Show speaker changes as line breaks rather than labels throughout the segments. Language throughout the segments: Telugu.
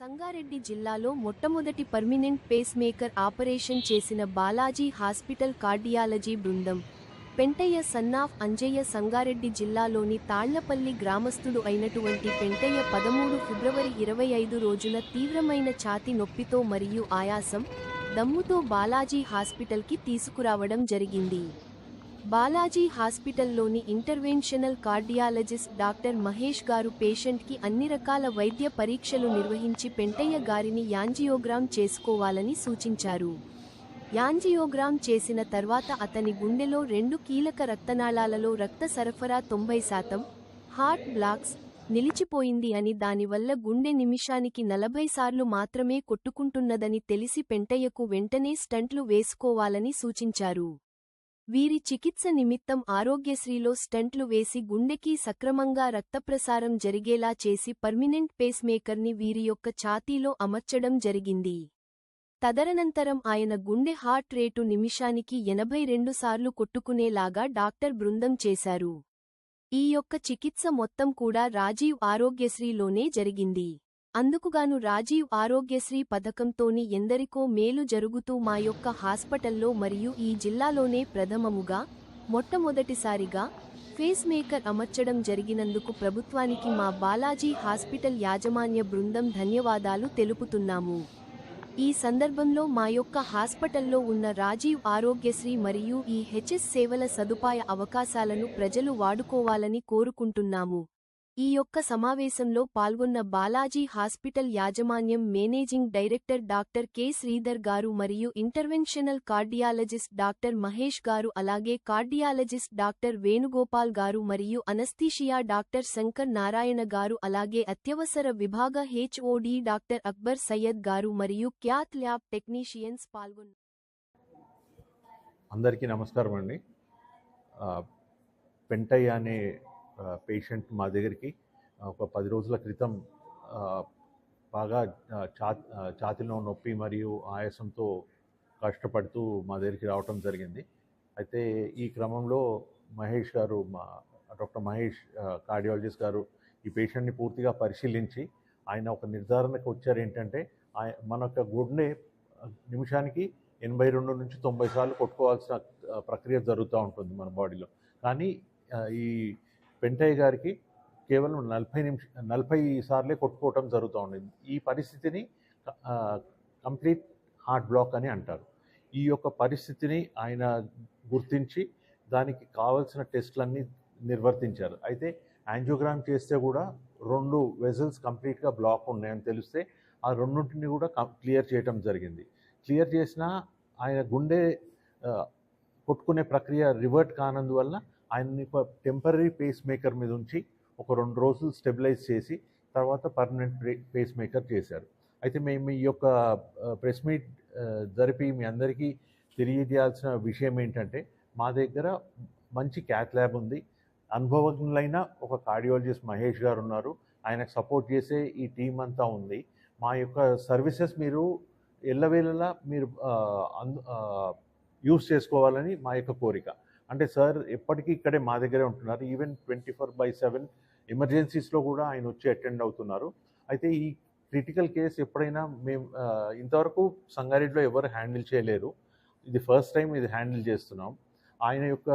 సంగారెడ్డి జిల్లాలో మొట్టమొదటి పర్మినెంట్ పేస్ మేకర్ ఆపరేషన్ చేసిన బాలాజీ హాస్పిటల్ కార్డియాలజీ బృందం. పెంటయ్య సన్నాఫ్ అంజయ్య సంగారెడ్డి జిల్లాలోని తాళ్ళపల్లి గ్రామస్థుడు అయినటువంటి పెంటయ్య పదమూడు ఫిబ్రవరి ఇరవై ఐదు రోజున తీవ్రమైన ఛాతి నొప్పితో మరియు ఆయాసం దమ్ముతో బాలాజీ హాస్పిటల్కి తీసుకురావడం జరిగింది. Balaji హాస్పిటల్లోని interventional cardiologist doctor Mahesh garu పేషెంట్కి అన్ని రకాల వైద్య పరీక్షలు నిర్వహించి పెంటయ్య గారిని యాంజియోగ్రామ్ చేసుకోవాలని సూచించారు. యాంజియోగ్రామ్ చేసిన తర్వాత అతని గుండెలో రెండు కీలక రక్తనాళాలలో రక్త సరఫరా తొంభై శాతం హార్ట్ బ్లాక్స్ నిలిచిపోయింది అని దానివల్ల గుండె నిమిషానికి నలభై సార్లు మాత్రమే కొట్టుకుంటున్నదని తెలిసి పెంటయ్యకు వెంటనే స్టంట్లు వేసుకోవాలని సూచించారు. వీరి చికిత్స నిమిత్తం ఆరోగ్యశ్రీలో స్టంట్లు వేసి గుండెకి సక్రమంగా రక్తప్రసారం జరిగేలా చేసి పర్మినెంట్ పేస్మేకర్ని వీరి యొక్క ఛాతీలో అమర్చడం జరిగింది. తదరనంతరం ఆయన గుండె హార్ట్ రేటు నిమిషానికి ఎనభై రెండుసార్లు కొట్టుకునేలాగా డాక్టర్ బృందం చేశారు. ఈ యొక్క చికిత్స మొత్తం కూడా రాజీవ్ ఆరోగ్యశ్రీలోనే జరిగింది. అందుకుగాను రాజీవ్ ఆరోగ్యశ్రీ పథకంతోని ఎందరికో మేలు జరుగుతూ మా యొక్క హాస్పిటల్లో మరియు ఈ జిల్లాలోనే ప్రథమముగా మొట్టమొదటిసారిగా ఫేస్ మేకర్ అమర్చడం జరిగినందుకు ప్రభుత్వానికి మా బాలాజీ హాస్పిటల్ యాజమాన్య బృందం ధన్యవాదాలు తెలుపుతున్నాము. ఈ సందర్భంలో మా యొక్క హాస్పిటల్లో ఉన్న రాజీవ్ ఆరోగ్యశ్రీ మరియు ఈ హెచ్ఎస్ సేవల సదుపాయ అవకాశాలను ప్రజలు వాడుకోవాలని కోరుకుంటున్నాము. ఈ యొక్క సమావేశంలో పాల్గొన్న బాలాజీ హాస్పిటల్ యాజమాన్యం managing director doctor K. Sridhar గారు మరియు ఇంటర్వెన్షనల్ కార్డియాలజిస్ట్ డాక్టర్ మహేష్ గారు అలాగే కార్డియాలజిస్ట్ డాక్టర్ వేణుగోపాల్ గారు మరియు అనస్థీషియా డాక్టర్ శంకర్ నారాయణ గారు అలాగే అత్యవసర విభాగ హెచ్ఓడి డాక్టర్ అక్బర్ సయ్యద్ గారు మరియు క్యాత్ ల్యాబ్ టెక్నీషియన్స్ పాల్గొన్నారు
అందరికీ నమస్కారం అండి. పెంటయ్య అనే పేషెంట్ మా దగ్గరికి ఒక పది రోజుల క్రితం బాగా చా ఛా ఛాతీలో నొప్పి మరియు ఆయాసంతో కష్టపడుతూ మా దగ్గరికి రావటం జరిగింది. అయితే ఈ క్రమంలో మహేష్ గారు మా డాక్టర్ మహేష్ కార్డియాలజిస్ట్ గారు ఈ పేషెంట్ని పూర్తిగా పరిశీలించి ఆయన ఒక నిర్ధారణకు వచ్చారు ఏంటంటే మన యొక్క గుడ్ని నిమిషానికి ఎనభై రెండు నుంచి తొంభై సార్లు కొట్టుకోవాల్సిన ప్రక్రియ జరుగుతూ ఉంటుంది మన బాడీలో. కానీ ఈ పెంటయ్య గారికి కేవలం నలభై నిమిష నలభై సార్లే కొట్టుకోవటం జరుగుతూ ఉండేది ఈ పరిస్థితిని కంప్లీట్ హార్ట్ బ్లాక్ అని అంటారు. ఈ యొక్క పరిస్థితిని ఆయన గుర్తించి దానికి కావలసిన టెస్ట్లన్నీ నిర్వర్తించారు. అయితే యాంజియోగ్రామ్ చేస్తే కూడా రెండు వెజల్స్ కంప్లీట్గా బ్లాక్ ఉన్నాయని తెలిస్తే ఆ రెండింటిని కూడా క్లియర్ చేయటం జరిగింది. క్లియర్ చేసినా ఆయన గుండె కొట్టుకునే ప్రక్రియ రివర్ట్ కానందువల్ల ఆయన్ని ఒక టెంపరీ పేస్ మేకర్ మీద ఉంచి ఒక రెండు రోజులు స్టెబిలైజ్ చేసి తర్వాత పర్మనెంట్ పేస్ మేకర్ చేశారు. అయితే మేము ఈ యొక్క ప్రెస్ మీట్ జరిపి మీ అందరికీ తెలియజేయాల్సిన విషయం ఏంటంటే మా దగ్గర మంచి క్యాత్ ల్యాబ్ ఉంది. అనుభవజ్ఞులైన ఒక కార్డియాలజిస్ట్ మహేష్ గారు ఉన్నారు. ఆయనకు సపోర్ట్ చేసే ఈ టీం అంతా ఉంది. మా యొక్క సర్వీసెస్ మీరు ఎల్లవేళలా మీరు అందు యూస్ చేసుకోవాలని మా యొక్క కోరిక. అంటే సార్ ఎప్పటికీ ఇక్కడే మా దగ్గరే ఉంటున్నారు. Even twenty four by seven ఎమర్జెన్సీస్లో కూడా ఆయన వచ్చి అటెండ్ అవుతున్నారు. అయితే ఈ క్రిటికల్ కేసు ఎప్పుడైనా మేము ఇంతవరకు సంగారెడ్డిలో ఎవరు హ్యాండిల్ చేయలేరు. ఇది ఫస్ట్ టైం ఇది హ్యాండిల్ చేస్తున్నాం. ఆయన యొక్క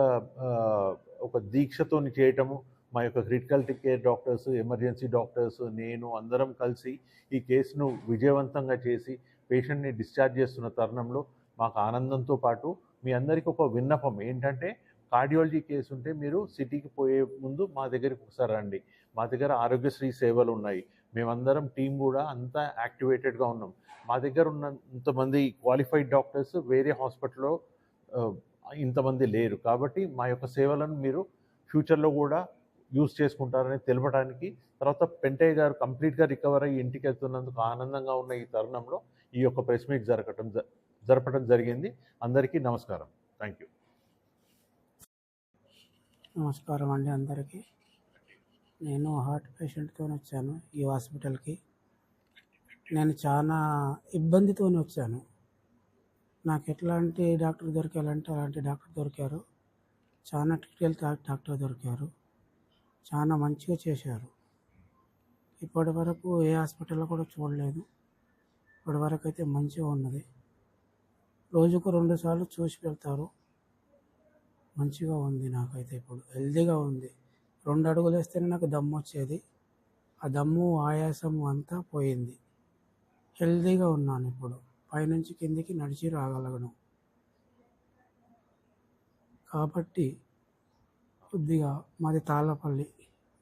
ఒక దీక్షతోని చేయటము మా యొక్క critical care doctors emergency doctors నేను అందరం కలిసి ఈ కేసును విజయవంతంగా చేసి పేషెంట్ని డిశ్చార్జ్ చేస్తున్న తరుణంలో మాకు ఆనందంతో పాటు మీ అందరికీ ఒక విన్నపం. ఏంటంటే కార్డియాలజీ కేసు ఉంటే మీరు సిటీకి పోయే ముందు మా దగ్గరికి ఒకసారి రండి. మా దగ్గర ఆరోగ్యశ్రీ సేవలు ఉన్నాయి. మేమందరం టీం కూడా అంతా యాక్టివేటెడ్గా ఉన్నాం. మా దగ్గర ఉన్న ఇంతమంది క్వాలిఫైడ్ డాక్టర్స్ వేరే హాస్పిటల్లో ఇంతమంది లేరు. కాబట్టి మా యొక్క సేవలను మీరు ఫ్యూచర్లో కూడా యూజ్ చేసుకుంటారని తెలపడానికి తర్వాత పెంటయ్య గారు కంప్లీట్గా రికవర్ అయ్యి ఇంటికి వెళ్తున్నందుకు ఆనందంగా ఉన్న ఈ తరుణంలో ఈ యొక్క ప్రెస్ మీట్ జరగటం జ- జరపడం జరిగింది. అందరికీ నమస్కారం. థ్యాంక్ యూ
నమస్కారం అండి అందరికీ. నేను హార్ట్ పేషెంట్తో వచ్చాను ఈ హాస్పిటల్కి. నేను చాలా ఇబ్బందితో వచ్చాను. నాకు ఎట్లాంటి డాక్టర్ దొరికారంటే అలాంటి డాక్టర్ దొరికారు. చాలా క్రిటికల్ డాక్టర్ దొరికారు. చాలా మంచిగా చేశారు. ఇప్పటి వరకు ఏ హాస్పిటల్లో కూడా చూడలేదు. ఇప్పటి వరకు అయితే మంచిగా ఉన్నది. రోజుకు రెండు సార్లు చూసి వెళ్తారు మంచిగా ఉంది నాకైతే ఇప్పుడు. హెల్తీగా ఉంది. రెండు అడుగులు వేస్తేనే నాకు దమ్ము వచ్చేది. ఆ దమ్ము ఆయాసము అంతా పోయింది. హెల్తీగా ఉన్నాను ఇప్పుడు. పైనుంచి కిందికి నడిచి రాగలను. కాబట్టి కొద్దిగా మాది తాళ్ళపల్లి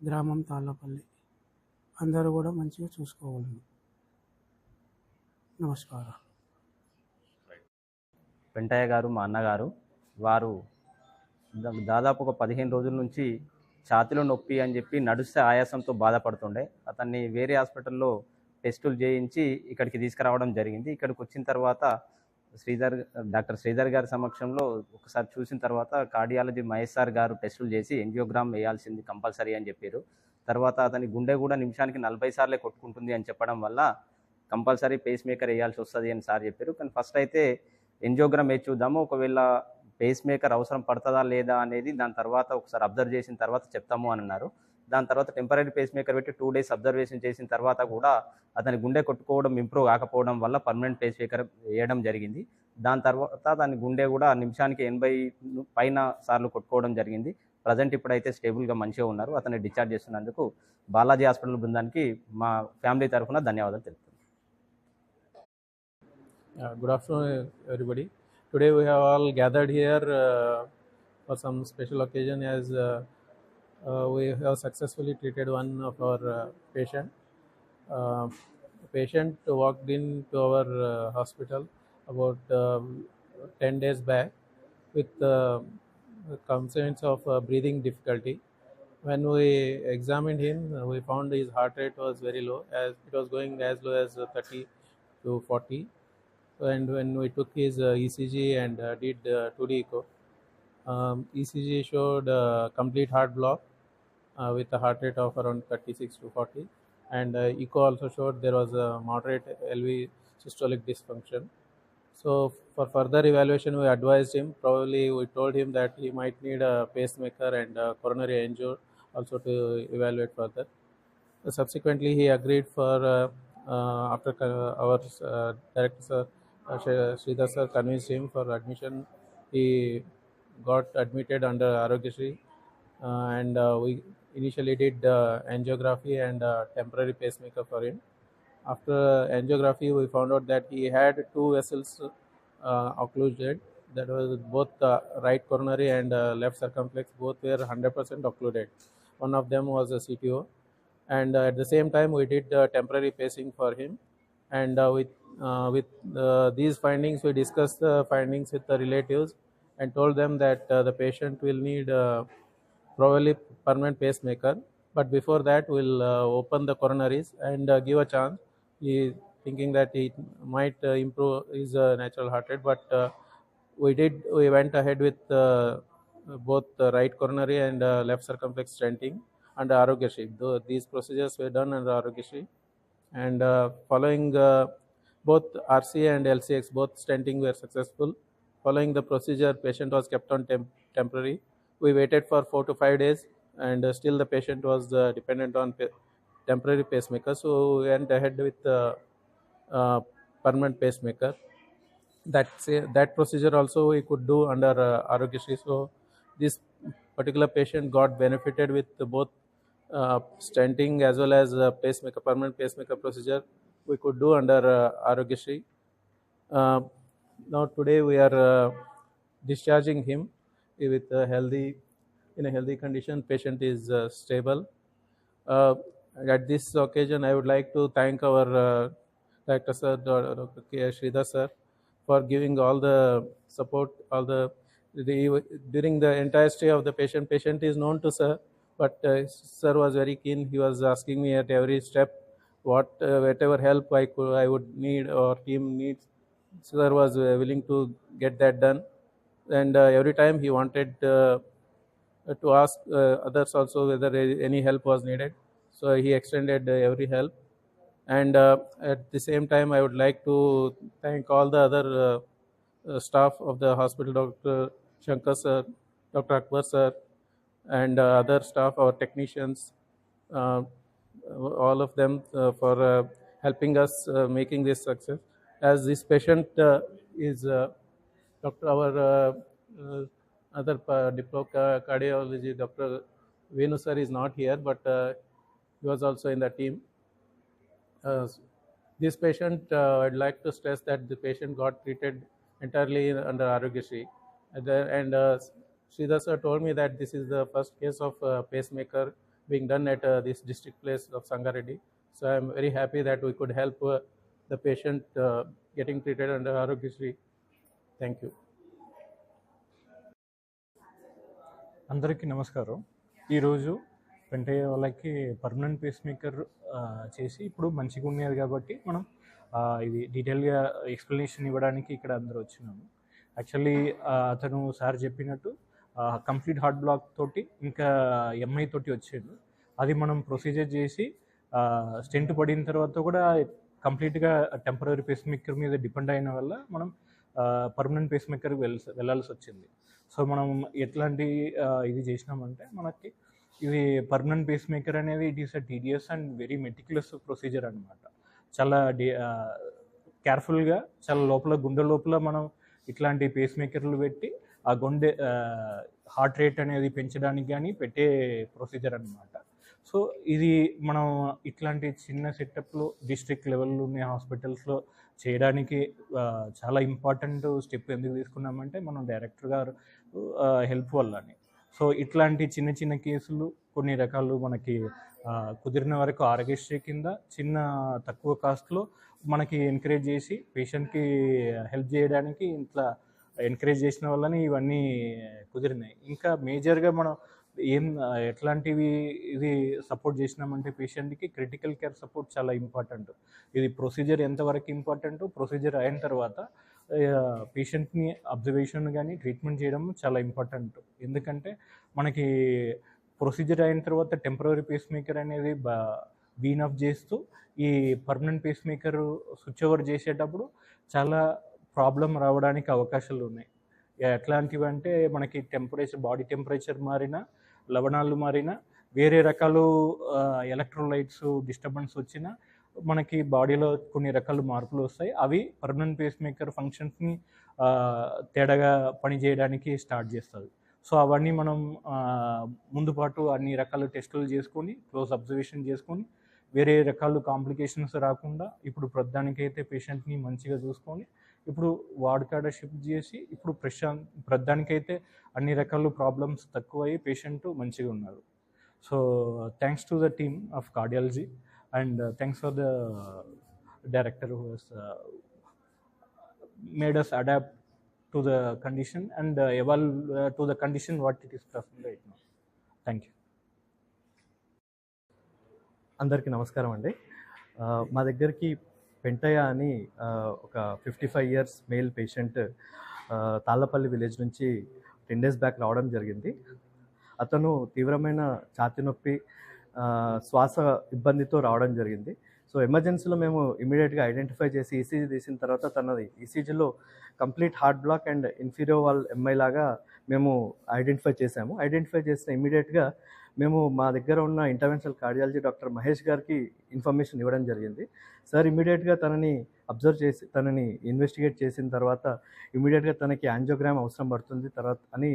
గ్రామం తాళ్ళపల్లి. అందరూ కూడా మంచిగా చూసుకోగలను నమస్కారం
వెంటయ్య గారు మా అన్నగారు వారు దాదాపు ఒక పదిహేను రోజుల నుంచి ఛాతిలో నొప్పి అని చెప్పి నడుస్తే ఆయాసంతో బాధపడుతుండే. అతన్ని వేరే హాస్పిటల్లో టెస్టులు చేయించి ఇక్కడికి తీసుకురావడం జరిగింది. ఇక్కడికి వచ్చిన తర్వాత శ్రీధర్ డాక్టర్ శ్రీధర్ గారి సమక్షంలో ఒకసారి చూసిన తర్వాత కార్డియాలజీ మహేష్ సార్ గారు టెస్టులు చేసి ఎంజియోగ్రామ్ వేయాల్సింది కంపల్సరీ అని చెప్పారు. తర్వాత అతని గుండె కూడా నిమిషానికి నలభై సార్లే కొట్టుకుంటుంది అని చెప్పడం వల్ల కంపల్సరీ పేస్ మేకర్ వేయాల్సి వస్తుంది అని సార్ చెప్పారు. కానీ ఫస్ట్ అయితే ఎంజియోగ్రామ్ వేసి చూద్దాము. ఒకవేళ పేస్ మేకర్ అవసరం పడుతుందా లేదా అనేది దాని తర్వాత ఒకసారి అబ్జర్వ్ చేసిన తర్వాత చెప్తాము అని అన్నారు. దాని తర్వాత టెంపరీ పేస్ మేకర్ పెట్టి టూ డేస్ అబ్జర్వేషన్ చేసిన తర్వాత కూడా అతని గుండె కొట్టుకోవడం ఇంప్రూవ్ కాకపోవడం వల్ల పర్మనెంట్ పేస్ మేకర్ వేయడం జరిగింది. దాని తర్వాత దాని గుండె కూడా నిమిషానికి ఎనభై పైన సార్లు కొట్టుకోవడం జరిగింది. ప్రజెంట్ ఇప్పుడైతే స్టేబుల్గా మంచిగా ఉన్నారు. అతన్ని డిశ్చార్జ్ చేస్తున్నందుకు బాలాజీ హాస్పిటల్ బృందానికి మా ఫ్యామిలీ తరఫున ధన్యవాదాలు తెలుపుతున్నాను
Uh, good afternoon, everybody. Today we have all gathered here uh, for some special occasion as uh, uh, we have successfully treated one of our uh, patient. Uh, patient walked in to our hospital about um, 10 days back with complaints of breathing difficulty. When we examined him, we found his heart rate was very low, as it was going as low as uh, 30 to 40 and when we took his uh, ECG and uh, did uh, 2D echo, um, ECG showed uh, complete heart block uh, with a heart rate of around 36 to 40, and uh, echo also showed there was a moderate LV systolic dysfunction. So for further evaluation, we advised him. Probably we told him that he might need a pacemaker and a coronary angio also to evaluate further. Subsequently, he agreed for uh, uh, after our uh, director uh, Sridhar sir convinced him for admission. He got admitted under Arogyasri uh, and uh, we initially did uh, angiography and uh, temporary pacemaker for him. After angiography, we found out that he had two vessels uh, occluded. That was both right coronary and uh, left circumflex. Both were 100% occluded. One of them was a CTO, and at the same time, we did temporary pacing for him. And with with uh, these findings, we discussed the findings with the relatives and told them that uh, the patient will need uh, probably permanent pacemaker. But before that, we'll uh, open the coronaries and uh, give a chance. He thinking that it might uh, improve his uh, natural heart rate, but uh, we did. We went ahead with uh, both the right coronary and uh, left circumflex stenting under. Though these procedures were done under Arogyasri, and uh, following uh, both RCA and LCX, both stenting were successful. Following the procedure, patient was kept on temp- temporary. We waited for four to five days, and uh, still the patient was uh, dependent on pa- temporary pacemaker. So we went ahead with uh, uh, permanent pacemaker. That that procedure also we could do under uh, Arogyasri. So this particular patient got benefited with both uh, stenting as well as uh, pacemaker, permanent pacemaker procedure we could do under uh. Uh, now today we are uh, discharging him with a healthy, in a healthy condition. Patient is uh, stable. Uh, at this occasion, I would like to thank our uh, Director Sir, Dr. K. Sir, for giving all the support, all the, the during the entire stay of the patient. Patient is known to Sir, but uh, Sir was very keen. He was asking me at every step what uh, whatever help I could I would need or team needs. Sir was uh, willing to get that done, and uh, every time he wanted uh, to ask uh, others also whether any help was needed. So he extended uh, every help, and uh, at the same time I would like to thank all the other uh, uh, staff of the hospital, Dr. Shankar sir, Dr. Akbar sir, and uh, other staff, our technicians. Uh, all of them uh, for uh, helping us uh, making this success. As this patient uh, is uh, Dr. our uh, uh, other uh, cardiology, Dr. Venu sir is not here, but uh, he was also in the team. Uh, this patient, uh, I'd like to stress that the patient got treated entirely under Arogyasri. And, the- and uh, Sridhar sir told me that this is the first case of uh, pacemaker being done at uh, this district place of Sangareddy. So I'm very happy that we could help uh, the patient uh, getting treated under Arogyasri. Thank you.
అందరికీ నమస్కారం ఈరోజు వెంటయ్య వాళ్ళకి పర్మనెంట్ పేస్ మేకర్ చేసి ఇప్పుడు మంచిగా ఉన్నది కాబట్టి మనం ఇది డీటెయిల్గా ఎక్స్ప్లెనేషన్ ఇవ్వడానికి ఇక్కడ అందరూ వచ్చినాము యాక్చువల్లీ అతను సార్ చెప్పినట్టు కంప్లీట్ హార్ట్ బ్లాక్ తోటి ఇంకా ఎంఐ తోటి వచ్చాడు అది మనం ప్రొసీజర్ చేసి స్టెంట్ పడిన తర్వాత కూడా కంప్లీట్గా టెంపరీ పేస్ మేకర్ మీద డిపెండ్ అయిన వల్ల మనం పర్మనెంట్ పేస్ మేకర్కి వెళ్ వెళ్ళాల్సి వచ్చింది. సో మనం ఎట్లాంటి ఇది చేసినామంటే మనకి ఇది పర్మనెంట్ పేస్ మేకర్ అనేది it is a tedious and very meticulous procedure అనమాట చాలా డి కేర్ఫుల్గా చాలా లోపల గుండె లోపల మనం ఇట్లాంటి పేస్ మేకర్లు పెట్టి ఆ గుండె హార్ట్ రేట్ అనేది పెంచడానికి కానీ పెట్టే ప్రొసీజర్ అనమాట సో ఇది మనం ఇట్లాంటి చిన్న సెటప్లో డిస్ట్రిక్ట్ లెవెల్లో ఉన్న హాస్పిటల్స్లో చేయడానికి చాలా ఇంపార్టెంట్ స్టెప్ ఎందుకు తీసుకున్నామంటే మనం డైరెక్టర్ గారు హెల్ప్ వల్లని. సో ఇట్లాంటి చిన్న చిన్న కేసులు కొన్ని రకాలు మనకి కుదిరిన వరకు ఆరోగ్యశ్రీ కింద చిన్న తక్కువ కాస్ట్లో మనకి ఎంకరేజ్ చేసి పేషెంట్కి హెల్ప్ చేయడానికి ఇట్లా ఎంకరేజ్ చేసిన వల్లనే ఇవన్నీ కుదిరినాయి. ఇంకా మేజర్గా మనం ఏం ఎట్లాంటివి ఇది సపోర్ట్ చేసినామంటే పేషెంట్కి క్రిటికల్ కేర్ సపోర్ట్ చాలా ఇంపార్టెంట్ ఇది ప్రొసీజర్ ఎంతవరకు ఇంపార్టెంట్ ప్రొసీజర్ అయిన తర్వాత పేషెంట్ని అబ్జర్వేషన్ కానీ ట్రీట్మెంట్ చేయడం చాలా ఇంపార్టెంట్ ఎందుకంటే మనకి ప్రొసీజర్ అయిన తర్వాత టెంపరీ పేస్ మేకర్ అనేది బా వీన్ ఆఫ్ చేస్తూ ఈ permanent pacemaker switch over చేసేటప్పుడు చాలా ప్రాబ్లం రావడానికి అవకాశాలు ఉన్నాయి ఎట్లాంటివి అంటే మనకి టెంపరేచర్ బాడీ టెంపరేచర్ మారినా లవణాలు మారినా వేరే రకాలు ఎలక్ట్రోలైట్స్ డిస్టర్బెన్స్ వచ్చినా మనకి బాడీలో కొన్ని రకాల మార్పులు వస్తాయి. అవి పర్మనెంట్ పేస్ మేకర్ ఫంక్షన్స్ని తేడాగా పనిచేయడానికి స్టార్ట్ చేస్తుంది సో అవన్నీ మనం ముందుపాటు అన్ని రకాల టెస్టులు చేసుకొని క్లోజ్ అబ్జర్వేషన్ చేసుకొని వేరే రకాల కాంప్లికేషన్స్ రాకుండా ఇప్పుడు ప్రధానికైతే పేషెంట్ని మంచిగా చూసుకొని ఇప్పుడు వార్డ్ కాడ షిఫ్ట్ చేసి ఇప్పుడు ప్రశాంత్ ప్రధానికైతే అన్ని రకాల ప్రాబ్లమ్స్ తక్కువయ్యి పేషెంట్ మంచిగా ఉన్నారు. So thanks to the team of cardiology and thanks for the director who has made us adapt to the condition and evolve to the condition what it is present right now thank you
అందరికీ నమస్కారం అండి. మా దగ్గరికి పెంటయ్య అని ఒక fifty five years male patient Tallapalli village నుంచి టెన్ డేస్ బ్యాక్ రావడం జరిగింది. అతను తీవ్రమైన ఛాతి నొప్పి శ్వాస ఇబ్బందితో రావడం జరిగింది. సో ఎమర్జెన్సీలో మేము ఇమీడియట్గా ఐడెంటిఫై చేసి ఈసీజీ తీసిన తర్వాత తనది ఈసీజీలో complete heart block and inferior wall MI లాగా మేము ఐడెంటిఫై చేసాము. ఐడెంటిఫై చేసిన ఇమీడియట్గా మేము మా దగ్గర ఉన్న ఇంటర్వెన్షనల్ కార్డియాలజీ డాక్టర్ మహేష్ గారికి ఇన్ఫర్మేషన్ ఇవ్వడం జరిగింది. సార్ ఇమీడియట్గా తనని అబ్జర్వ్ చేసి తనని ఇన్వెస్టిగేట్ చేసిన తర్వాత ఇమీడియట్గా తనకి యాంజియోగ్రామ్ అవసరం పడుతుంది తర్వాత అని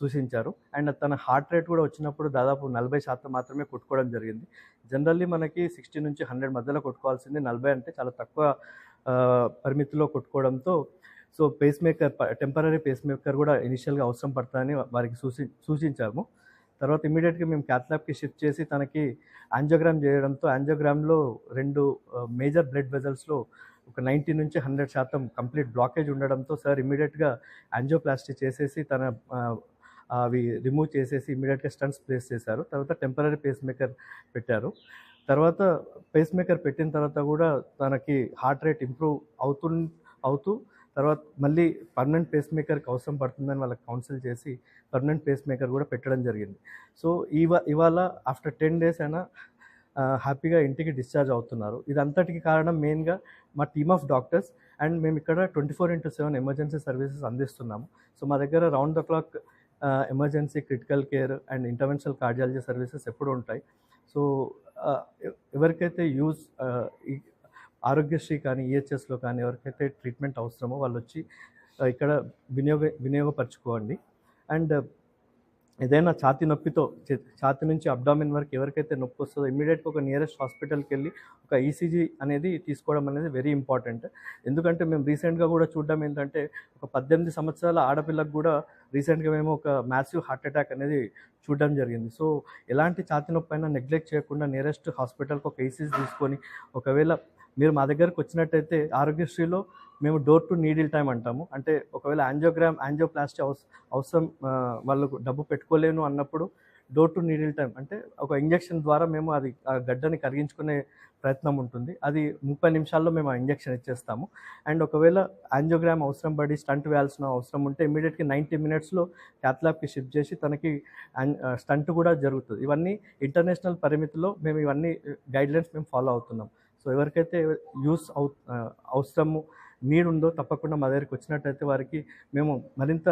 సూచించారు. అండ్ తన హార్ట్ రేట్ కూడా వచ్చినప్పుడు దాదాపు నలభై శాతం మాత్రమే కొట్టుకోవడం జరిగింది. జనరల్లీ మనకి సిక్స్టీ నుంచి హండ్రెడ్ మధ్యలో కొట్టుకోవాల్సింది నలభై అంటే చాలా తక్కువ పరిమితిలో కొట్టుకోవడంతో so pacemaker temporary pacemaker కూడా ఇనిషియల్గా అవసరం పడుతుందని వారికి సూచి సూచించాము. తర్వాత ఇమీడియట్గా మేము క్యాథ్లాబ్కి షిఫ్ట్ చేసి తనకి యాంజోగ్రామ్ చేయడంతో యాంజోగ్రామ్లో రెండు మేజర్ బ్లడ్ వెజల్స్లో ఒక నైంటీ నుంచి హండ్రెడ్ శాతం కంప్లీట్ బ్లాకేజ్ ఉండడంతో సార్ ఇమీడియట్గా యాంజియోప్లాస్టీ చేసేసి తన అవి రిమూవ్ చేసేసి ఇమీడియట్గా స్టంట్స్ ప్లేస్ చేశారు. తర్వాత టెంపరీ పేస్ మేకర్ పెట్టారు. తర్వాత పేస్ మేకర్ పెట్టిన తర్వాత కూడా తనకి హార్ట్ రేట్ ఇంప్రూవ్ అవుతు అవుతూ తర్వాత మళ్ళీ పర్మనెంట్ పేస్ మేకర్కి అవసరం పడుతుందని వాళ్ళకి కౌన్సిల్ చేసి పర్మనెంట్ పేస్ మేకర్ కూడా పెట్టడం జరిగింది. సో ఇవా ఇవాళ ఆఫ్టర్ టెన్ డేస్ అయినా హ్యాపీగా ఇంటికి డిశ్చార్జ్ అవుతున్నారు. ఇదంతటికి కారణం మెయిన్గా మా టీమ్ ఆఫ్ డాక్టర్స్ అండ్ మేము ఇక్కడ twenty four into seven emergency services అందిస్తున్నాము. సో మా దగ్గర round the clock emergency critical care and interventional cardiology services ఎప్పుడు ఉంటాయి. సో ఎవరికైతే యూజ్ ఆరోగ్యశ్రీ కానీ ఈహెచ్ఎస్లో కానీ ఎవరికైతే ట్రీట్మెంట్ అవసరమో వాళ్ళు వచ్చి ఇక్కడ వినియోగ వినియోగపరచుకోండి. అండ్ ఏదైనా ఛాతీ నొప్పితో చే- నుంచి అబ్డామిన్ వరకు ఎవరికైతే నొప్పి వస్తుందో ఇమీడియట్గా ఒక నియరెస్ట్ హాస్పిటల్కి వెళ్ళి ఒక ఈసీజీ అనేది తీసుకోవడం అనేది వెరీ ఇంపార్టెంట్ ఎందుకంటే మేము రీసెంట్గా కూడా చూడడం ఏంటంటే ఒక పద్దెనిమిది సంవత్సరాల ఆడపిల్లకు కూడా రీసెంట్గా మేము ఒక మ్యాసివ్ హార్ట్ అటాక్ అనేది చూడడం జరిగింది. సో ఎలాంటి ఛాతి నొప్పి అయినా నెగ్లెక్ట్ చేయకుండా నియరెస్ట్ హాస్పిటల్కి ఒక ఈసీజీ తీసుకొని ఒకవేళ మీరు మా దగ్గరకు వచ్చినట్టయితే ఆరోగ్యశ్రీలో మేము డోర్ టు నీడిల్ టైం అంటాము. అంటే ఒకవేళ యాంజియోగ్రామ్ యాంజియోప్లాస్టీ అవస అవసరం వాళ్ళకు డబ్బు పెట్టుకోలేను అన్నప్పుడు డోర్ టు నీడిల్ టైం అంటే ఒక ఇంజెక్షన్ ద్వారా మేము అది ఆ గడ్డని కరిగించుకునే ప్రయత్నం ఉంటుంది. అది ముప్పై నిమిషాల్లో మేము ఆ ఇంజెక్షన్ ఇచ్చేస్తాము. అండ్ ఒకవేళ యాంజియోగ్రామ్ అవసరం పడి స్టంట్ వేయాల్సిన అవసరం ఉంటే ఇమీడియట్గా నైంటీ మినిట్స్లో క్యాథ్లాబ్కి షిఫ్ట్ చేసి తనకి స్టంట్ కూడా జరుగుతుంది. ఇవన్నీ ఇంటర్నేషనల్ పరిమితిలో మేము ఇవన్నీ గైడ్లైన్స్ మేము ఫాలో అవుతున్నాం. సో ఎవరికైతే యూస్ అవు అవసరము నీడ్ ఉందో తప్పకుండా మా దగ్గరికి వచ్చినట్టయితే వారికి మేము మరింత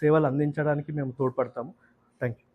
సేవలు అందించడానికి మేము తోడ్పడతాము. Thank you